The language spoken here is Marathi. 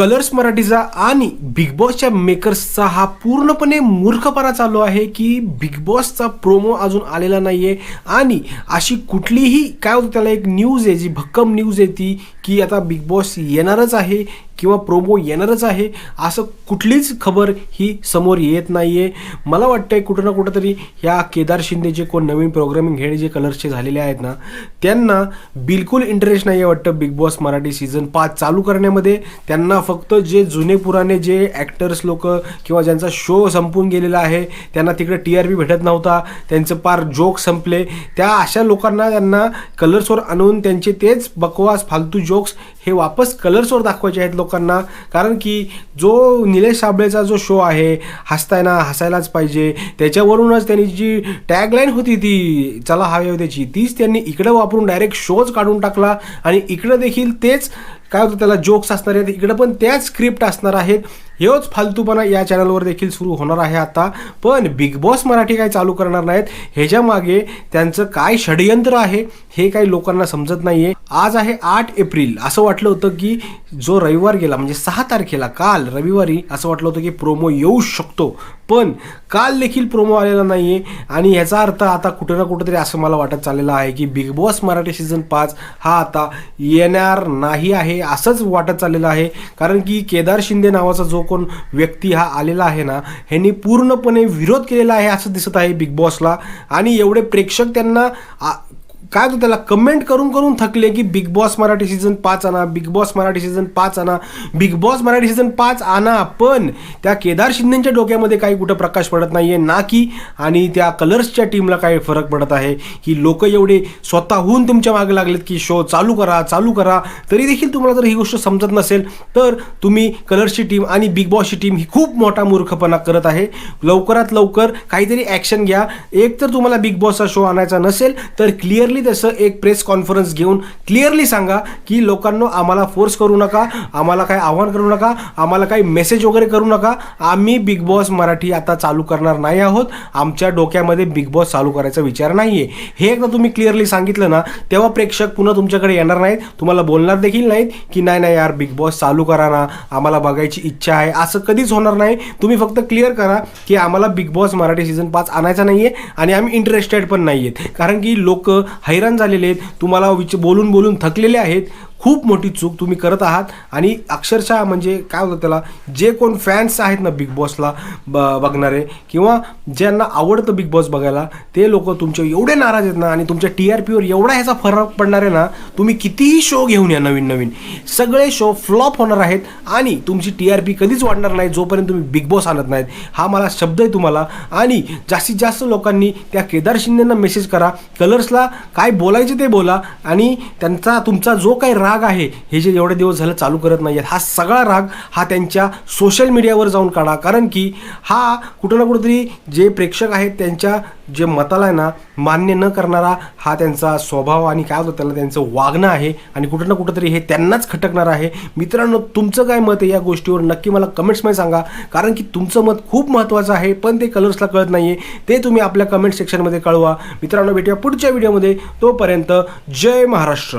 कलर्स मराठीचा आणि बिग बॉसच्या मेकर्सचा हा पूर्णपणे मूर्खपणा चालू आहे की बिग बॉसचा प्रोमो अजून आलेला नाही आहे आणि अशी कुठलीही काय होतं त्याला एक न्यूज आहे जी भक्कम न्यूज आहे ती की आता बिग बॉस येणारच आहे. किंवा प्रोमो येणारच आहे असं कुठलीच खबर ही समोर येत नाही आहे मला वाटतं आहे कुठं ना कुठं तरी ह्या केदार शिंदे जे कोण नवीन प्रोग्रामिंग हेड जे कलर्सचे झालेले आहेत ना त्यांना बिलकुल इंटरेस्ट नाही आहे वाटतं बिग बॉस मराठी सीझन पाच चालू करण्यामध्ये. त्यांना फक्त जे जुने पुराणे जे ॲक्टर्स लोक किंवा ज्यांचा शो संपून गेलेला आहे त्यांना तिकडे टी आर पी भेटत नव्हता त्यांचं पार जोक संपले. त्या अशा लोकांना त्यांना कलर्सवर आणून त्यांचे तेच बकवास फालतू जोक्स हे वापस कलर्सवर दाखवायचे आहेत लोकांना. कारण की जो निलेश साबळेचा जो शो आहे हसतायना हसायलाच पाहिजे. त्याच्यावरूनच त्यांनी जी टॅगलाईन होती ती चला हवी त्याची तीच त्यांनी इकडं वापरून डायरेक्ट शोज काढून टाकला. आणि इकडं देखील तेच काय होतं त्याला जोक्स असणार आहेत इकडं पण त्याच स्क्रिप्ट असणार आहेत. हेच फालतूपणा या चॅनलवर देखील सुरू होणार आहे आता. पण बिग बॉस मराठी काय चालू करणार नाहीत? ह्याच्या मागे त्यांचं काय षडयंत्र आहे हे काही लोकांना समजत नाहीये. आज आहे आठ एप्रिल. असं वाटलं होतं की जो रविवार गेला म्हणजे सहा तारखेला काल रविवारी असं वाटलं होतं की प्रोमो येऊ शकतो. पण काल देखील प्रोमो आलेला नाही आहे आणि ह्याचा अर्थ आता कुठं ना कुठंतरी असं मला वाटत चाललेलं आहे की बिग बॉस मराठी सीझन पाच हा आता येणार नाही आहे असंच वाटत चाललेलं आहे. कारण की केदार शिंदे नावाचा जो कोण व्यक्ती हा आलेला आहे ना ह्यांनी पूर्णपणे विरोध केलेला आहे असं दिसत आहे बिग बॉसला आणि एवढे प्रेक्षक त्यांना आ- काय होतं त्याला? कमेंट करून करून थकले की बिग बॉस मराठी सीझन पाच आणा बिग बॉस मराठी सीझन पाच आणा बिग बॉस मराठी सीझन पाच आणा पण त्या केदार शिंदेच्या डोक्यामध्ये काही कुठं प्रकाश पडत नाही आहे ना की आणि त्या कलर्सच्या टीमला काही फरक पडत आहे. की लोक एवढे स्वतःहून तुमच्या मागे लागलेत की शो चालू करा चालू करा. तरी देखील तुम्हाला जर ही गोष्ट समजत नसेल तर तुम्ही कलर्सची टीम आणि बिग बॉसची टीम ही खूप मोठा मूर्खपणा करत आहे. लवकरात लवकर काहीतरी ॲक्शन घ्या. एक तर तुम्हाला बिग बॉसचा शो आणायचा नसेल तर क्लिअरली तसं एक प्रेस कॉन्फरन्स घेऊन क्लिअरली सांगा की लोकांना आम्हाला फोर्स करू नका आम्हाला काय आव्हान करू नका आम्हाला काही मेसेज वगैरे करू नका. आम्ही बिग बॉस मराठी आता चालू करणार नाही आहोत. आमच्या डोक्यामध्ये बिग बॉस चालू करायचा विचार नाही आहे हे एकदा तुम्ही क्लिअरली सांगितलं ना तेव्हा प्रेक्षक पुन्हा तुमच्याकडे येणार नाहीत. तुम्हाला बोलणार देखील नाहीत की नाही नाही यार बिग बॉस चालू करा ना आम्हाला बघायची इच्छा आहे. असं कधीच होणार नाही. तुम्ही फक्त क्लिअर करा की आम्हाला बिग बॉस मराठी सीझन पाच आणायचा नाही आहे आणि आम्ही इंटरेस्टेड पण नाही आहेत कारण की लोक हैराण झालेले आहेत. तुम्हाला विच बोलून बोलून थकलेले आहेत. खूप मोठी चूक तुम्ही करत आहात. आणि अक्षरशः म्हणजे काय होतं त्याला जे कोण फॅन्स आहेत ना बिग बॉसला ब बघणारे किंवा ज्यांना आवडतं बिग बॉस बघायला ते लोक तुमचे एवढे नाराज आहेत ना आणि तुमच्या टी आर पीवर एवढा ह्याचा फरक पडणार आहे ना तुम्ही कितीही शो घेऊन या नवीन नवीन. सगळे शो फ्लॉप होणार आहेत आणि तुमची टी आर पी कधीच वाढणार नाही जोपर्यंत तुम्ही बिग बॉस आणत नाहीत. हा मला शब्द आहे तुम्हाला. आणि जास्तीत जास्त लोकांनी त्या केदार शिंदेंना मेसेज करा. कलर्सला काय बोलायचे ते बोला. आणि त्यांचा तुमचा जो काही राग आहे. हे जे एवढे दिवस झालं चालू करत नाही आहेत हा सगळा राग हा त्यांच्या सोशल मीडियावर जाऊन काढा. कारण की हा कुठं ना कुठंतरी जे प्रेक्षक आहेत त्यांच्या जे मताला आहे ना मान्य न करणारा हा त्यांचा स्वभाव आणि काय होतं त्याला त्यांचं वागणं आहे आणि कुठं ना कुठंतरी हे त्यांनाच खटकणार आहे. मित्रांनो तुमचं काय मत आहे या गोष्टीवर नक्की मला कमेंट्समध्ये सांगा. कारण की तुमचं मत खूप महत्त्वाचं आहे पण ते कलर्सला कळत नाही आहे ते तुम्ही आपल्या कमेंट सेक्शनमध्ये कळवा. मित्रांनो भेटूया पुढच्या व्हिडिओमध्ये तोपर्यंत जय महाराष्ट्र.